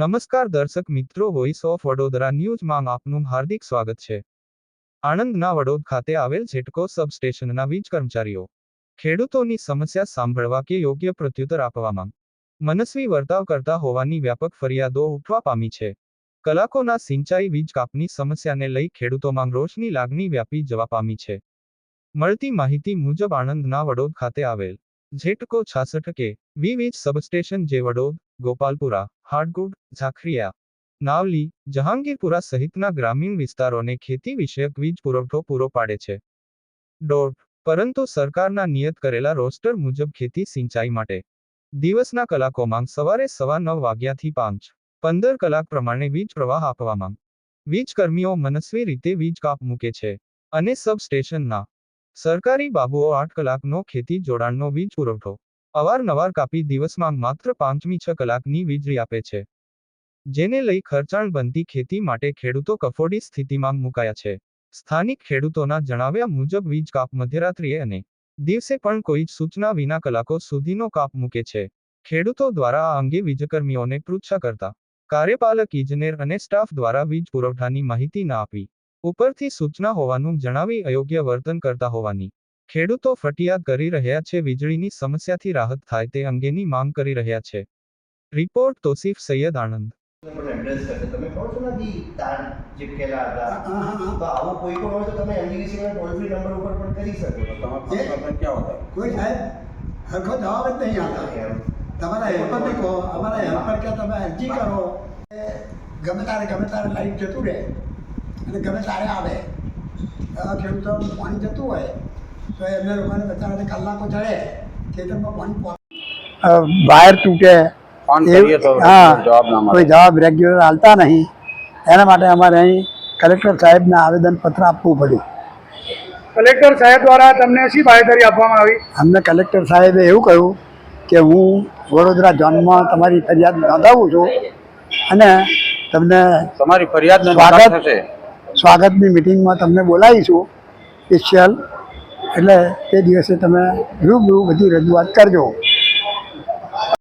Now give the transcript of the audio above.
નમસ્કાર દર્શક મિત્રો વોઇસ ઓફ વડોદરા ન્યૂઝમાં આપનું હાર્દિક સ્વાગત છે. આણંદના વડોદ ખાતે આવેલ ઝેટકો સબસ્ટેશનના વીજ કર્મચારીઓ, ખેડૂતોની સમસ્યા સાંભળવા કે યોગ્ય પ્રત્યુત્તર આપવામાં મનસ્વી વર્તાવ કરતા હોવાની વ્યાપક ફરિયાદો ઉઠવા પામી છે. કલાકોના સિંચાઈ વીજ કાપની સમસ્યાને લઈ ખેડૂતોમાં રોષની લાગણી વ્યાપી જવા પામી છે. મળતી માહિતી મુજબ આણંદના વડોદ ખાતે આવેલ ઝેટકો છાસઠ કે વી વીજ સબસ્ટેશન જે વડોદ, ગોપાલપુરા હાડગુડ, ઝાખરિયા. નાવલી, જહાંગીરપુરા સહિતના ગ્રામીણ વિસ્તારોને ખેતી વિષયક વીજ પુરવઠો પૂરો પાડે છે. ડોટ પરંતુ સરકારના નિયત કરેલા રોસ્ટર મુજબ ખેતી સિંચાઈ માટે. દિવસના કલાકોમાં સવારે સવા નવ વાગ્યાથી પાંચ, પંદર કલાક પ્રમાણે વીજ પ્રવાહ આપવામાં. વીજકર્મીઓ મનસ્વી રીતે વીજ કાપ મૂકે છે અને સબસ્ટેશનના. સરકારી બાબુઓ આઠ કલાકનો ખેતી જોડાણનો વીજ પુરવઠો. અવારનવાર કાપી દિવસમાં માત્ર પાંચમી છ કલાકની વીજળી આપે છે. જેને લઈ ખર્ચાણ બનતી ખેતી માટે ખેડૂતો કફોડી સ્થિતિમાં મુકાયા છે. સ્થાનિક ખેડૂતોના જણાવ્યા મુજબ વીજ કાપ મધ્યરાત્રિએ અને દિવસે પણ કોઈ જ સૂચના વિના કલાકો સુધીનો કાપ મૂકે છે. ખેડૂતો દ્વારા આ અંગે વીજકર્મીઓને પૃચ્છા કરતા કાર્યપાલક, ઇજનેર અને સ્ટાફ દ્વારા વીજ પુરવઠાની માહિતી ના આપી ઉપરથી સૂચના હોવાનું જણાવી અયોગ્ય વર્તન કરતા હોવાની ખેડૂતો ફટિયા કરી રહ્યા છે વીજળીની સમસ્યાથી રાહત થાય તે અંગેની માંગ કરી રહ્યા છે. રિપોર્ટ તોસીફ સૈયદ આનંદ તમારા ગમે તારે ગમે તારે લાઈટ જતું રહે. અને ગમે તારે આવે. ખેડૂતો પાણી જતું હોય તો એમને લોકોને બધાને કલાકો ચડે. ખેતરમાં પાણી વાયર તૂટે. હા, કોઈ જવાબ રેગ્યુલર હાલતા નહીં. એના માટે અમારે અહીં કલેક્ટર સાહેબને આવેદનપત્ર આપવું પડ્યું. કલેક્ટર સાહેબ દ્વારા તમને શી બાહેધરી આપવામાં આવી? અમને કલેક્ટર સાહેબે એવું કહ્યું કે હું વડોદરા ઝોનમાં તમારી ફરિયાદ નોંધાવું છું અને તમને તમારી ફરિયાદ ને સ્વાગત. સ્વાગતની મિટિંગમાં તમને બોલાવીશું. સ્પેશિયલ એટલે તે દિવસે તમે રૂબરૂ બધી રજૂઆત કરજો.